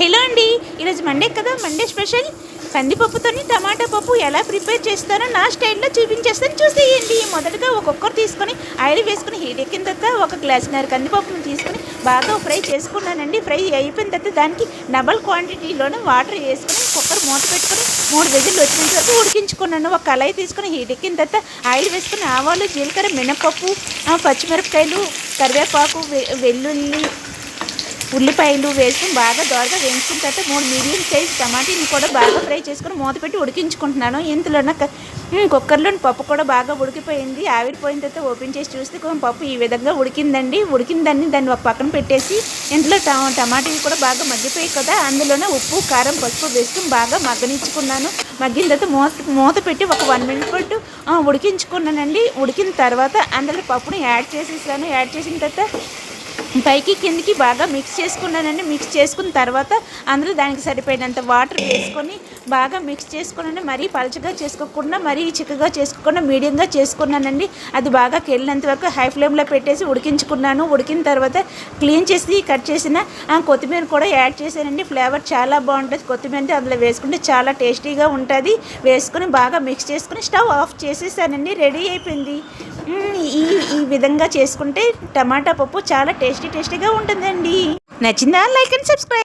Hello అండి. ఈరోజు Monday కదా? మండే స్పెషల్ కందిపప్పుతోని టమాటా పప్పు ఎలా ప్రిపేర్ చేస్తారో నా స్టైల్లో చూపించేస్తాను. చూసేయండి. మొదటగా ఒక్కొక్కరు తీసుకొని ఆయిల్ వేసుకొని హీట్ ఎక్కిన తర్వాత ఒక గ్లాసున్నర కందిపప్పును తీసుకొని బాగా ఫ్రై చేసుకున్నానండి. ఫ్రై అయిపోయిన తర్వాత దానికి డబల్ క్వాంటిటీలోనే వాటర్ వేసుకొని కుక్కర్ మూత పెట్టుకొని మూడు విజిల్లు వచ్చిన తర్వాత ఉడికించుకున్నాను. ఒక కళాయి తీసుకొని హీట్ ఎక్కిన తర్వాత ఆయిల్ వేసుకొని ఆవాలు జీలకర్ర మినపప్పు పచ్చిమిరపకాయలు కరివేపాకు వెల్లుల్లి ఉల్లిపాయలు వేసుకుని బాగా దోరగా వేయించిన తర్వాత మూడు మీడియం సైజ్ టమాటీని కూడా బాగా ఫ్రై చేసుకుని మూత పెట్టి ఉడికించుకుంటున్నాను. ఇంతలోన కుక్కర్లోని పప్పు కూడా బాగా ఉడికిపోయింది. ఆవిరిపోయిన తర్వాత ఓపెన్ చేసి చూస్తే పప్పు ఈ విధంగా ఉడికిందండి. ఉడికిందని దాన్ని ఒక పక్కన పెట్టేసి ఇంట్లో ట- టమాటీలు కూడా బాగా మగ్గిపోయాయి కదా. అందులోనే ఉప్పు కారం పసుపు వేసుకుని బాగా మగ్గనిచ్చుకున్నాను. మగ్గిన తర్వాత మూత మూత పెట్టి ఒక వన్ మినిట్ పాటు ఉడికించుకున్నానండి. ఉడికిన తర్వాత అందులో పప్పుని యాడ్ చేసేసాను. యాడ్ చేసిన తర్వాత పైకి కిందికి బాగా మిక్స్ చేసుకున్నానండి. మిక్స్ చేసుకున్న తర్వాత అందులో దానికి సరిపోయినంత వాటర్ వేసుకొని బాగా మిక్స్ చేసుకున్నాను. మరీ పలచగా చేసుకోకుండా మరీ చిక్కగా చేసుకోకుండా మీడియంగా చేసుకున్నానండి. అది బాగా కెళ్ళినంత వరకు హై ఫ్లేమ్లో పెట్టేసి ఉడికించుకున్నాను. ఉడికిన తర్వాత క్లీన్ చేసి కట్ చేసిన ఆ, కొత్తిమీర కూడా యాడ్ చేశానండి. ఫ్లేవర్ చాలా బాగుంటుంది. కొత్తిమీర అందులో వేసుకుంటే చాలా టేస్టీగా ఉంటుంది. వేసుకొని బాగా మిక్స్ చేసుకుని స్టవ్ ఆఫ్ చేసేసానండి. రెడీ అయిపోయింది. ఈ ఈ విధంగా చేసుకుంటే టమాటా పప్పు చాలా టేస్ట్ టేస్టీ టేస్టీగా ఉంటుందండి. నచ్చిందా? Like and subscribe.